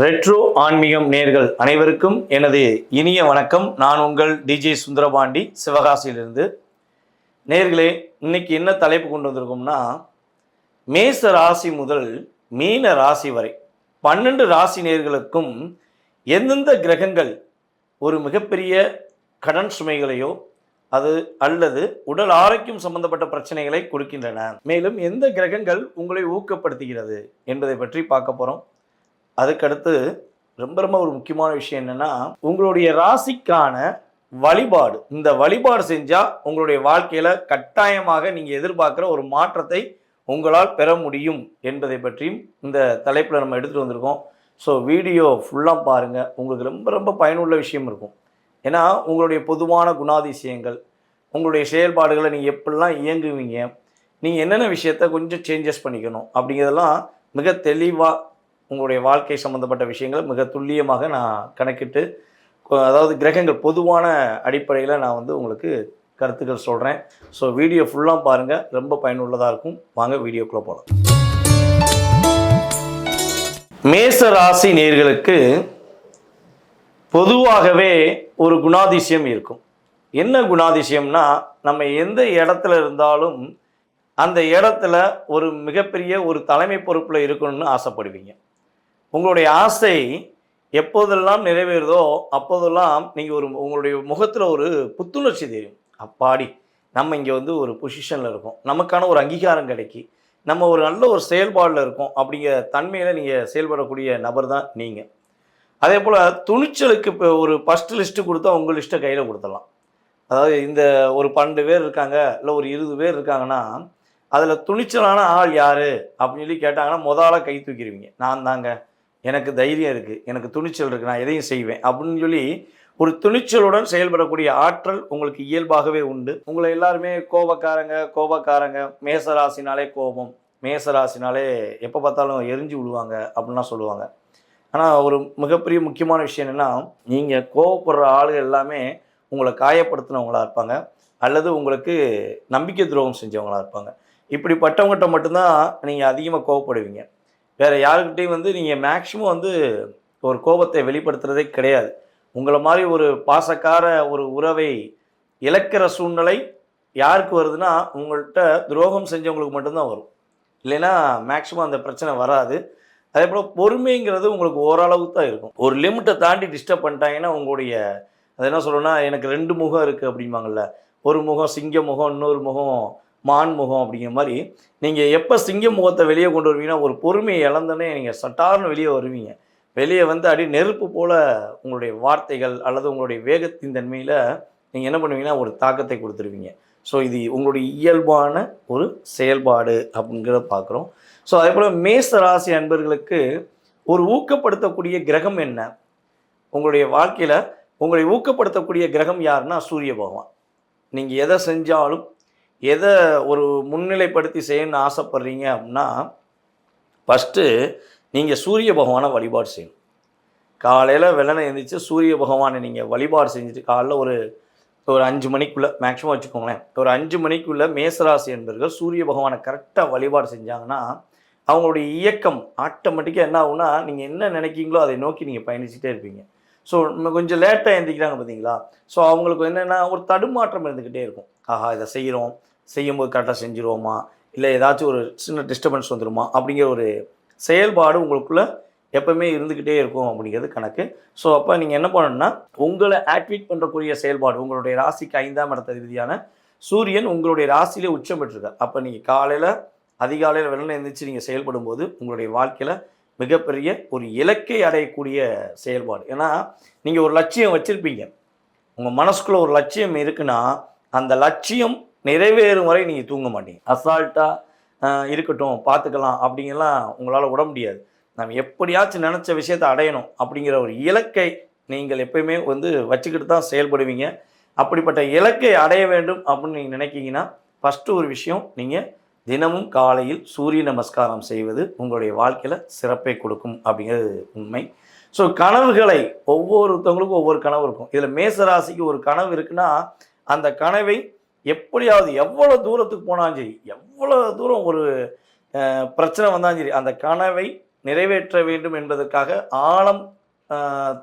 Retro ஆன்மீகம் நேர்கள் அனைவருக்கும் எனது இனிய வணக்கம். நான் உங்கள் டிஜே சுந்தரபாண்டி சிவகாசியிலிருந்து. நேர்களே இன்னைக்கு என்ன தலைப்பு கொண்டு வந்திருக்கோம்னா மேச ராசி முதல் மீன ராசி வரை பன்னெண்டு ராசி நேர்களுக்கும் எந்தெந்த கிரகங்கள் ஒரு மிகப்பெரிய கடன் சுமைகளையோ அது அல்லது உடல் ஆரோக்கியம் சம்பந்தப்பட்ட பிரச்சனைகளை கொடுக்கின்றன. மேலும் எந்த கிரகங்கள் உங்களை ஊக்கப்படுத்துகிறது என்பதை பற்றி பார்க்க போகிறோம் அதுக்கடுத்து ரொம்ப ரொம்ப ஒரு முக்கியமான விஷயம் என்னன்னா உங்களுடைய ராசிக்கான வழிபாடு. இந்த வழிபாடு செஞ்சால் உங்களுடைய வாழ்க்கையில் கட்டாயமாக நீங்கள் எதிர்பார்க்குற ஒரு மாற்றத்தை உங்களால் பெற முடியும் என்பதை பற்றியும் இந்த தலைப்பில் நம்ம எடுத்துகிட்டு வந்திருக்கோம். ஸோ வீடியோ ஃபுல்லாக பாருங்கள் உங்களுக்கு ரொம்ப ரொம்ப பயனுள்ள விஷயம் இருக்கும். ஏன்னா உங்களுடைய பொதுவான குணாதிசயங்கள் உங்களுடைய செயல்பாடுகளை நீங்கள் எப்படிலாம் இயங்குவீங்க நீங்கள் என்னென்ன விஷயத்த கொஞ்சம் சேஞ்சஸ் பண்ணிக்கணும் அப்படிங்கிறதெல்லாம் மிக தெளிவாக உங்களுடைய வாழ்க்கை சம்மந்தப்பட்ட விஷயங்களை மிக துல்லியமாக நான் கணக்கிட்டு அதாவது கிரகங்கள் பொதுவான அடிப்படையில் நான் வந்து உங்களுக்கு கருத்துக்கள் சொல்கிறேன் ஸோ வீடியோ ஃபுல்லாக பாருங்கள் ரொம்ப பயனுள்ளதாக இருக்கும். வாங்க வீடியோக்குள்ளே போகலாம் மேச ராசி நேர்களுக்கு பொதுவாகவே ஒரு குணாதிசயம் இருக்கும். என்ன குணாதிசயம்னா நம்ம எந்த இடத்துல இருந்தாலும் அந்த இடத்துல ஒரு மிகப்பெரிய ஒரு தலைமை பொறுப்பில் இருக்கணும்னு ஆசைப்படுவீங்க. உங்களுடைய ஆசை எப்போதெல்லாம் நிறைவேறுதோ அப்போதெல்லாம் நீங்கள் ஒரு உங்களுடைய முகத்தில் ஒரு புத்துணர்ச்சி தெரியும். அப்பாடி நம்ம இங்கே வந்து ஒரு பொசிஷனில் இருக்கோம். நமக்கான ஒரு அங்கீகாரம் கிடைக்கி. நம்ம ஒரு நல்ல ஒரு செயல்பாடில் இருக்கோம் அப்படிங்கிற தன்மையில் நீங்கள் செயல்படக்கூடிய நபர் தான் நீங்கள் அதே போல் துணிச்சலுக்கு இப்போ ஒரு ஃபஸ்ட்டு லிஸ்ட்டு கொடுத்தா உங்கள் லிஸ்ட்டை கையில் கொடுத்துடலாம். அதாவது இந்த ஒரு பன்னெண்டு பேர் இருக்காங்க இல்லை ஒரு இருபது பேர் இருக்காங்கன்னா அதில் துணிச்சலான ஆள் யார் அப்படின்னு சொல்லி கேட்டாங்கன்னா முதலாக கை தூக்கிடுவீங்க நான் தாங்க. எனக்கு தைரியம் இருக்குது எனக்கு துணிச்சல் இருக்குது நான் எதையும் செய்வேன் அப்படின்னு சொல்லி ஒரு துணிச்சலுடன் செயல்படக்கூடிய ஆற்றல் உங்களுக்கு இயல்பாகவே உண்டு. உங்களை எல்லாருமே கோபக்காரங்க கோபக்காரங்க மேசராசினாலே கோபம் மேசராசினாலே எப்போ பார்த்தாலும் எரிஞ்சு விடுவாங்க அப்படின்லாம் சொல்லுவாங்க. ஆனால் ஒரு மிகப்பெரிய முக்கியமான விஷயம் என்னென்னா நீங்கள் கோவப்படுற ஆளுகள் எல்லாமே உங்களை காயப்படுத்தினவங்களாக இருப்பாங்க. அல்லது உங்களுக்கு நம்பிக்கை துரோகம் செஞ்சவங்களா இருப்பாங்க. இப்படிப்பட்டவங்ககிட்ட மட்டும்தான் நீங்கள் அதிகமாக கோவப்படுவீங்க. வேறு யாருக்கிட்டையும் வந்து நீங்கள் மேக்ஸிமம் வந்து ஒரு கோபத்தை வெளிப்படுத்துறதே கிடையாது. உங்களை மாதிரி ஒரு பாசக்கார ஒரு உறவை இழக்கிற சூழ்நிலை யாருக்கு வருதுன்னா உங்கள்கிட்ட துரோகம் செஞ்சவங்களுக்கு மட்டும்தான் வரும். இல்லைன்னா மேக்ஸிமம் அந்த பிரச்சனை வராது. அதே போல் பொறுமைங்கிறது உங்களுக்கு ஓரளவுக்கு தான் இருக்கும். ஒரு லிமிட்டை தாண்டி டிஸ்டர்ப் பண்ணிட்டாங்கன்னா உங்களுடைய அது என்ன சொல்லணும்னா எனக்கு ரெண்டு முகம் இருக்குது அப்படிம்பாங்கல்ல. ஒரு முகம் சிங்க முகம் இன்னொரு முகம் மான் முகம் அப்படிங்கிற மாதிரி நீங்கள் எப்போ சிங்க முகத்தை வெளியே கொண்டு வருவீங்கன்னா ஒரு பொறுமையை இழந்தோடனே நீங்கள் சட்டார்னு வெளியே வருவீங்க. வெளியே வந்து அடி நெருப்பு போல் உங்களுடைய வார்த்தைகள் அல்லது உங்களுடைய வேகத்தின் தன்மையில் நீங்கள் என்ன பண்ணுவீங்கன்னா ஒரு தாக்கத்தை கொடுத்துருவீங்க. ஸோ இது உங்களுடைய இயல்பான ஒரு செயல்பாடு அப்படிங்கிறத பார்க்குறோம். ஸோ அதே போல் மேச ராசி அன்பர்களுக்கு ஒரு ஊக்கப்படுத்தக்கூடிய கிரகம் என்ன? உங்களுடைய வாழ்க்கையில் உங்களை ஊக்கப்படுத்தக்கூடிய கிரகம் யாருன்னா சூரிய பகவான். நீங்கள் எதை செஞ்சாலும் எதை ஒரு முன்னிலைப்படுத்தி செய்யணும்னு ஆசைப்படுறீங்க அப்படின்னா ஃபஸ்ட்டு நீங்கள் சூரிய பகவானை வழிபாடு செய்யணும். காலையில் வெள்ளனை எழுந்திரிச்சு சூரிய பகவானை நீங்கள் வழிபாடு செஞ்சுட்டு காலைல ஒரு ஒரு அஞ்சு மணிக்குள்ளே மேக்ஸிமம் வச்சுக்கோங்களேன் ஒரு அஞ்சு மணிக்குள்ளே மேசராசி என்பர்கள் சூரிய பகவானை கரெக்டாக வழிபாடு செஞ்சாங்கன்னா அவங்களுடைய இயக்கம் ஆட்டோமேட்டிக்காக என்ன ஆகுனா நீங்கள் என்ன நினைக்கிறீங்களோ அதை நோக்கி நீங்கள் பயணிச்சுட்டே இருப்பீங்க. ஸோ கொஞ்சம் லேட்டாக எழுந்திக்கிறாங்க பார்த்தீங்களா ஸோ அவங்களுக்கு என்னென்னா ஒரு தடுமாற்றம் இருந்துக்கிட்டே இருக்கும். ஆஹா இதை செய்கிறோம் செய்யும்போது கரெக்டாக செஞ்சுருவோமா? இல்லை ஏதாச்சும் ஒரு சின்ன டிஸ்டர்பன்ஸ் வந்துடுமா அப்படிங்கிற ஒரு செயல்பாடு உங்களுக்குள்ளே எப்பவுமே இருந்துக்கிட்டே இருக்கும் அப்படிங்கிறது கணக்கு. ஸோ அப்போ நீங்கள் என்ன பண்ணணும்னா உங்களை ஆக்டிவேட் பண்ணுறக்கூடிய செயல்பாடு உங்களுடைய ராசிக்கு ஐந்தாம் இடத்த ரீதியான சூரியன் உங்களுடைய ராசியிலே உச்சம் பெற்றிருக்கார். அப்போ நீங்கள் காலையில் அதிகாலையில் வெள்ளம் எழுந்திரிச்சு நீங்கள் செயல்படும் போது உங்களுடைய வாழ்க்கையில் மிகப்பெரிய ஒரு இலக்கை அடையக்கூடிய செயல்பாடு. ஏன்னா நீங்கள் ஒரு லட்சியம் வச்சுருப்பீங்க. உங்கள் மனசுக்குள்ளே ஒரு லட்சியம் இருக்குன்னா அந்த லட்சியம் நிறைவேறும் வரை நீங்கள் தூங்க மாட்டீங்க. அசால்ட்டாக இருக்கட்டும் பார்த்துக்கலாம் அப்படிங்கலாம் உங்களால் விட முடியாது. நம்ம எப்படியாச்சும் நினச்ச விஷயத்தை அடையணும் அப்படிங்கிற ஒரு இலக்கை நீங்கள் எப்பயுமே வந்து வச்சுக்கிட்டு தான் செயல்படுவீங்க. அப்படிப்பட்ட இலக்கை அடைய வேண்டும் அப்படின்னு நீங்கள் நினைக்கிங்கன்னா ஃபஸ்ட்டு ஒரு விஷயம் நீங்கள் தினமும் காலையில் சூரிய நமஸ்காரம் செய்வது உங்களுடைய வாழ்க்கையில் சிறப்பை கொடுக்கும் அப்படிங்கிறது உண்மை. ஸோ கனவுகளை ஒவ்வொருத்தவங்களுக்கும் ஒவ்வொரு கனவு இருக்கும். இதில் மேசராசிக்கு ஒரு கனவு இருக்குன்னா அந்த கனவை எப்படியாவது எவ்வளோ தூரத்துக்கு போனாலும் சரி எவ்வளோ தூரம் ஒரு பிரச்சனை வந்தாலும் சரி அந்த கனவை நிறைவேற்ற வேண்டும் என்பதற்காக ஆழம்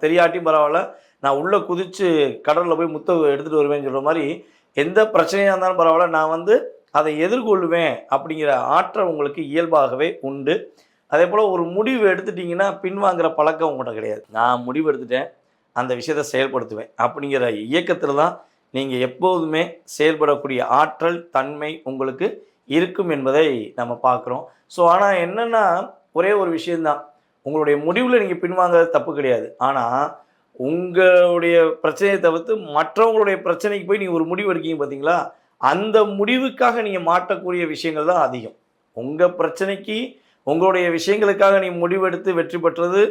தெரியாட்டியும் பரவாயில்ல. நான் உள்ளே குதித்து கடலில் போய் முத்த எடுத்துகிட்டு வருவேன்னு சொல்கிற மாதிரி எந்த பிரச்சனையாக இருந்தாலும் பரவாயில்ல. நான் வந்து அதை எதிர்கொள்வேன் அப்படிங்கிற ஆற்றல் உங்களுக்கு இயல்பாகவே உண்டு. அதே போல் ஒரு முடிவு எடுத்துட்டிங்கன்னா பின்வாங்கிற பழக்கம் உங்கள்கிட்ட கிடையாது. நான் முடிவு எடுத்துட்டேன் அந்த விஷயத்தை செயல்படுத்துவேன் அப்படிங்கிற இயக்கத்தில் தான் நீங்கள் எப்போதுமே செயல்படக்கூடிய ஆற்றல் தன்மை உங்களுக்கு இருக்கும் என்பதை நம்ம பார்க்குறோம். ஸோ ஆனால் என்னென்னா ஒரே ஒரு விஷயந்தான் உங்களுடைய முடிவில் நீங்கள் பின்வாங்கிறது தப்பு கிடையாது. ஆனால் உங்களுடைய பிரச்சனையை தவிர்த்து மற்றவங்களுடைய பிரச்சனைக்கு போய் நீங்கள் ஒரு முடிவு எடுக்கீங்க பார்த்தீங்களா அந்த முடிவுக்காக நீங்கள் மாட்டக்கூடிய விஷயங்கள் தான் அதிகம். உங்கள் பிரச்சனைக்கு உங்களுடைய விஷயங்களுக்காக நீங்கள் முடிவெடுத்து வெற்றி பெற்றது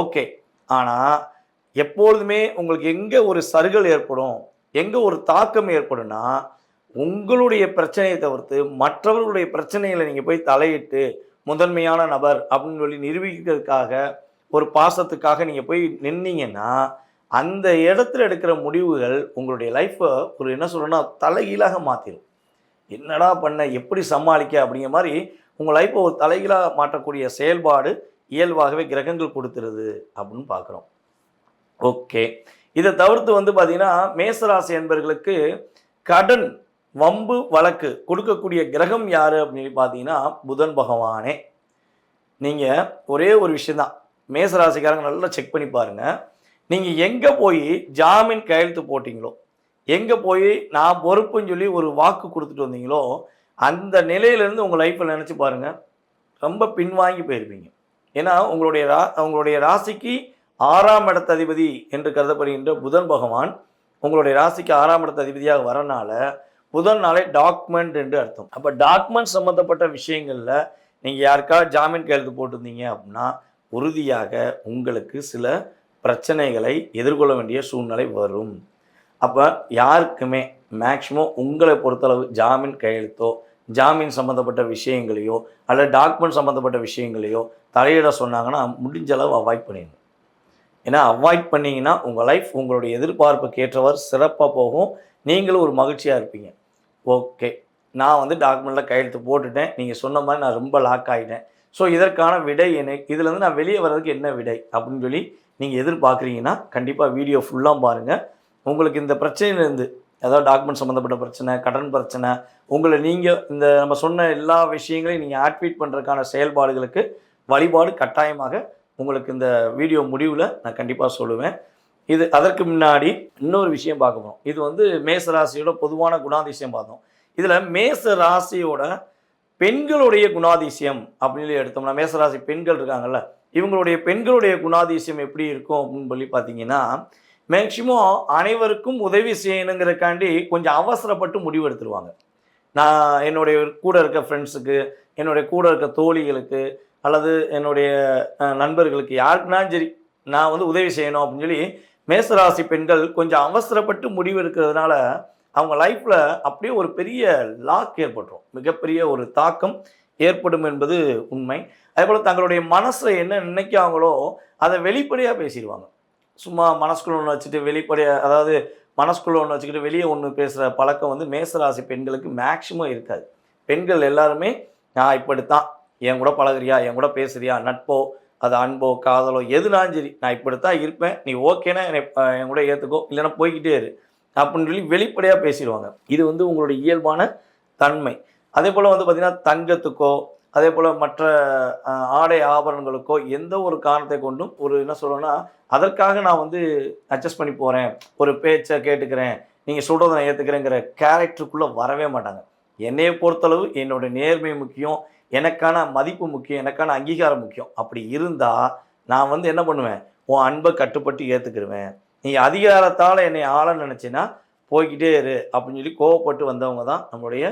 ஓகே. ஆனால் எப்பொழுதுமே உங்களுக்கு எங்கே ஒரு சருகல் ஏற்படும்? எங்கே ஒரு தாக்கம் ஏற்படும்னா உங்களுடைய பிரச்சனையை தவிர்த்து மற்றவர்களுடைய பிரச்சனைகளை நீங்கள் போய் தலையிட்டு முதன்மையான நபர் அப்படின்னு சொல்லி நிரூபிக்கிறதுக்காக ஒரு பாசத்துக்காக நீங்கள் போய் நின்னீங்கன்னா அந்த இடத்துல எடுக்கிற முடிவுகள் உங்களுடைய லைஃப்பை ஒரு என்ன சொல்கிறேன்னா தலைகீழாக மாற்றிடும் என்னடா பண்ண எப்படி சமாளிக்க அப்படிங்கிற மாதிரி உங்கள் லைஃப்பை ஒரு தலைகீழாக மாற்றக்கூடிய செயல்பாடு இயல்பாகவே கிரகங்கள் கொடுத்துருது அப்படின்னு பார்க்குறோம். ஓகே இதை தவிர்த்து வந்து பார்த்தீங்கன்னா மேசராசி என்பர்களுக்கு கடன் வம்பு வழக்கு கொடுக்கக்கூடிய கிரகம் யார் அப்படின்னு பார்த்தீங்கன்னா புதன் பகவானே. நீங்கள் ஒரே ஒரு விஷயந்தான் மேசராசிக்காரங்க நல்லா செக் பண்ணி பாருங்கள் நீங்கள் எங்கே போய் ஜாமீன் கையெழுத்து போட்டிங்களோ எங்கே போய் நான் பொறுப்புன்னு சொல்லி ஒரு வாக்கு கொடுத்துட்டு வந்தீங்களோ அந்த நிலையிலேருந்து உங்கள் லைஃப்பில் நினச்சி பாருங்கள் ரொம்ப பின்வாங்கி போயிருப்பீங்க. ஏன்னா உங்களுடைய ரா உங்களுடைய ராசிக்கு ஆறாம் இடத்த அதிபதி என்று கருதப்படுகின்ற புதன் பகவான் உங்களுடைய ராசிக்கு ஆறாம் இடத்த அதிபதியாக வரனால புதன் நாளே டாக்குமெண்ட் என்று அர்த்தம். அப்போ டாக்குமெண்ட் சம்மந்தப்பட்ட விஷயங்களில் நீங்கள் யாருக்கா ஜாமீன் கையெழுத்து போட்டிருந்தீங்க அப்படின்னா உறுதியாக உங்களுக்கு சில பிரச்சனைகளை எதிர்கொள்ள வேண்டிய சூழ்நிலை வரும். அப்போ யாருக்குமே மேக்சிமம் உங்களை பொறுத்தளவு ஜாமீன் கையெழுத்தோ ஜாமீன் சம்மந்தப்பட்ட விஷயங்களையோ அல்லது டாக்குமெண்ட் சம்மந்தப்பட்ட விஷயங்களையோ தலையிட சொன்னாங்கன்னா முடிஞ்ச அளவு அவாய்ட் பண்ணிடணும். ஏன்னா அவாய்ட் பண்ணிங்கன்னா உங்கள் லைஃப் உங்களுடைய எதிர்பார்ப்புக்கு ஏற்றவர் சிறப்பாக போகும். நீங்களும் ஒரு மகிழ்ச்சியாக இருப்பீங்க. ஓகே. நான் வந்து டாக்குமெண்ட்டில் கையெழுத்து போட்டுட்டேன். நீங்கள் சொன்ன மாதிரி நான் ரொம்ப லாக் ஆகிட்டேன் ஸோ இதற்கான விடை என்ன? இதுலேருந்து நான் வெளியே வர்றதுக்கு என்ன விடை? அப்படின்னு சொல்லி நீங்கள் எதிர்பார்க்குறீங்கன்னா கண்டிப்பாக வீடியோ ஃபுல்லாக பாருங்கள் உங்களுக்கு இந்த பிரச்சனையிலேருந்து ஏதாவது டாக்குமெண்ட் சம்மந்தப்பட்ட பிரச்சனை கடன் பிரச்சனை உங்களை நீங்கள் இந்த நம்ம சொன்ன எல்லா விஷயங்களையும் நீங்கள் ஆக்டிவேட் பண்ணுறதுக்கான செயல்பாடுகளுக்கு வழிபாடு கட்டாயமாக உங்களுக்கு இந்த வீடியோ முடிவில் நான் கண்டிப்பாக சொல்லுவேன். இது அதற்கு முன்னாடி இன்னொரு விஷயம் பார்க்க போகிறோம் இது வந்து மேச ராசியோட பொதுவான குணாதிசயம் பார்த்தோம். இதில் மேச ராசியோட பெண்களுடைய குணாதிசயம் அப்படின்னு எடுத்தோம்னா எடுத்தோம்னா மேசராசி பெண்கள் இருக்காங்கல்ல இவங்களுடைய பெண்களுடைய குணாதிசயம் எப்படி இருக்கும் அப்படின்னு சொல்லி பார்த்தீங்கன்னா மேக்சிமம் அனைவருக்கும் உதவி செய்யணுங்கிறக்காண்டி கொஞ்சம் அவசரப்பட்டு முடிவு எடுத்துருவாங்க. நான் என்னுடைய கூட இருக்க ஃப்ரெண்ட்ஸுக்கு என்னுடைய கூட இருக்க தோழிகளுக்கு அல்லது என்னுடைய நண்பர்களுக்கு யாருக்குனாலும் சரி நான் வந்து உதவி செய்யணும் அப்படின்னு சொல்லி மேசராசி பெண்கள் கொஞ்சம் அவசரப்பட்டு முடிவு எடுக்கிறதுனால அவங்க லைஃப்பில் அப்படியே ஒரு பெரிய லாக் ஏற்பட்டுரும். மிகப்பெரிய ஒரு தாக்கம் ஏற்படும் என்பது உண்மை. அதே போல் தங்களுடைய மனசில் என்ன நினைக்காங்களோ அதை வெளிப்படையாக பேசிடுவாங்க. சும்மா மனசுக்குள்ள ஒன்று வச்சுட்டு வெளிப்படையாக அதாவது மனசுக்குள்ள ஒன்று வச்சுக்கிட்டு வெளியே ஒன்று பேசுகிற பழக்கம் வந்து மேசராசி பெண்களுக்கு மேக்சிமம் இருக்காது. பெண்கள் எல்லாருமே நான் இப்படித்தான் என் கூட பழகுறியா? என் கூட பேசுறியா? நட்போ? அது அன்போ காதலோ? எதுனாலும் சரி நான் இப்படித்தான் இருப்பேன். நீ ஓகேனா என்னை என் கூட ஏற்றுக்கோ இல்லைன்னா போய்கிட்டே இரு. அப்படின்னு சொல்லி வெளிப்படையாக பேசிடுவாங்க. இது வந்து உங்களுடைய இயல்பான தன்மை. அதே போல் வந்து பார்த்திங்கன்னா தங்கத்துக்கோ அதே போல் மற்ற ஆடை ஆபரணங்களுக்கோ எந்த ஒரு காரணத்தை கொண்டும் ஒரு என்ன சொல்கிறேன்னா அதற்காக நான் வந்து அட்ஜஸ்ட் பண்ணி போகிறேன் ஒரு பேச்சை கேட்டுக்கிறேன். நீங்கள் சொல்கிறத நான் ஏற்றுக்கிறேங்கிற கேரக்டருக்குள்ளே வரவே மாட்டாங்க. என்னையை பொறுத்தளவு என்னோடய நேர்மை முக்கியம். எனக்கான மதிப்பு முக்கியம் எனக்கான அங்கீகாரம் முக்கியம். அப்படி இருந்தால் நான் வந்து என்ன பண்ணுவேன்? உன் அன்பை கட்டுப்பட்டு ஏற்றுக்கிடுவேன் நீ அதிகாரத்தால் என்னை ஆள நினச்சின்னா போய்கிட்டே இரு அப்படின்னு சொல்லி கோவப்பட்டு வந்தவங்க தான் நம்மளுடைய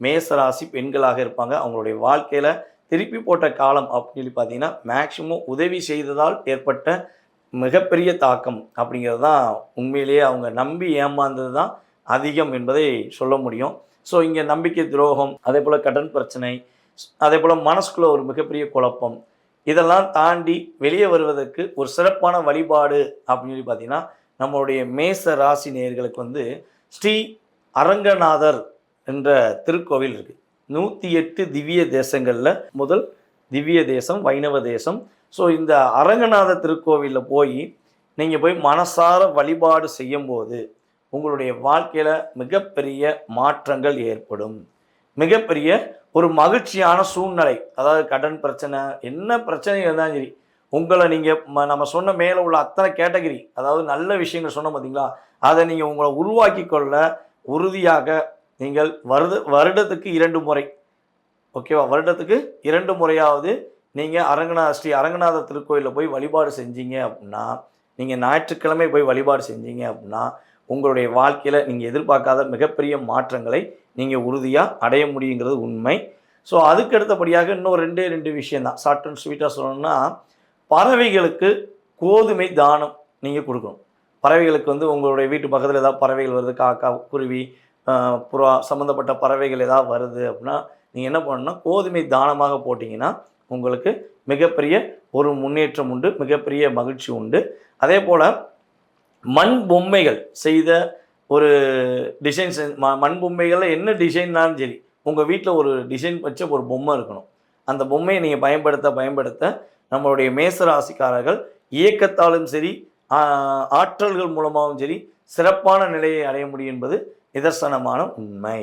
மேசராசி பெண்களாக இருப்பாங்க. அவங்களுடைய வாழ்க்கையில் திருப்பி போட்ட காலம் அப்படின்னு சொல்லி பார்த்தீங்கன்னா மேக்சிமம் உதவி செய்ததால் ஏற்பட்ட மிகப்பெரிய தாக்கம் அப்படிங்கிறது தான் உண்மையிலேயே அவங்க நம்பி ஏமாந்தது தான் அதிகம் என்பதை சொல்ல முடியும். ஸோ இங்கே நம்பிக்கை துரோகம் அதே போல் கடன் பிரச்சனை அதே போல் மனசுக்குள்ள ஒரு மிகப்பெரிய குழப்பம். இதெல்லாம் தாண்டி வெளியே வருவதற்கு ஒரு சிறப்பான வழிபாடு அப்படின்னு சொல்லி பார்த்தீங்கன்னா நம்மளுடைய மேச ராசி நேயர்களுக்கு வந்து ஸ்ரீ அரங்கநாதர் என்ற திருக்கோவில் இருக்குது நூற்றி எட்டு திவ்ய தேசங்களில் முதல் திவ்ய தேசம் வைணவ தேசம். ஸோ இந்த அரங்கநாத திருக்கோவிலில் போய் நீங்கள் போய் மனசார வழிபாடு செய்யும்போது உங்களுடைய வாழ்க்கையில் மிகப்பெரிய மாற்றங்கள் ஏற்படும். மிகப்பெரிய ஒரு மகிழ்ச்சியான சூழ்நிலை. அதாவது கடன் பிரச்சனை என்ன பிரச்சனை இருந்தாலும் சரி உங்களை நீங்கள் நம்ம சொன்ன மேலே உள்ள அத்தனை கேட்டகரி அதாவது நல்ல விஷயங்கள் சொன்ன பார்த்தீங்களா அதை நீங்கள் உங்களை உருவாக்கி கொள்ள உறுதியாக நீங்கள் வருட வருடத்துக்கு இரண்டு முறை. ஓகேவா வருடத்துக்கு இரண்டு முறையாவது நீங்கள் அரங்கநாத ஸ்ரீ அரங்கநாத திருக்கோயிலில் போய் வழிபாடு செஞ்சீங்க அப்படின்னா நீங்கள் ஞாயிற்றுக்கிழமை போய் வழிபாடு செஞ்சீங்க அப்படின்னா உங்களுடைய வாழ்க்கையில் நீங்கள் எதிர்பார்க்காத மிகப்பெரிய மாற்றங்களை நீங்கள் உறுதியாக அடைய முடியுங்கிறது உண்மை. ஸோ அதுக்கு அடுத்தபடியாக இன்னும் ரெண்டே ரெண்டு விஷயம் தான் ஷார்ட் அண்ட் ஸ்வீட்டாக சொல்லணும்னா பறவைகளுக்கு கோதுமை தானம் நீங்கள் கொடுக்கணும். பறவைகளுக்கு வந்து உங்களுடைய வீட்டு பக்கத்தில் ஏதாவது பறவைகள் வருது காக்கா குருவி புறா சம்மந்தப்பட்ட பறவைகள் ஏதாவது வருது அப்படின்னா நீங்கள் என்ன பண்ணணும்னா கோதுமை தானமாக போட்டிங்கன்னா உங்களுக்கு மிகப்பெரிய ஒரு முன்னேற்றம் உண்டு மிகப்பெரிய மகிழ்ச்சி உண்டு. அதே போல் மண் பொம்மைகள் செய்த ஒரு டிசைன் மண் பொம்மைகளில் என்ன டிசைன்னாலும் சரி உங்கள் வீட்டில் ஒரு டிசைன் வச்ச ஒரு பொம்மை இருக்கணும். அந்த பொம்மையை நீங்கள் பயன்படுத்த பயன்படுத்த நம்மளுடைய மேசராசிக்காரர்கள் இயக்கத்தாலும் சரி ஆற்றல்கள் மூலமாகவும் சரி சிறப்பான நிலையை அடைய முடியும் என்பது நிதர்சனமான உண்மை.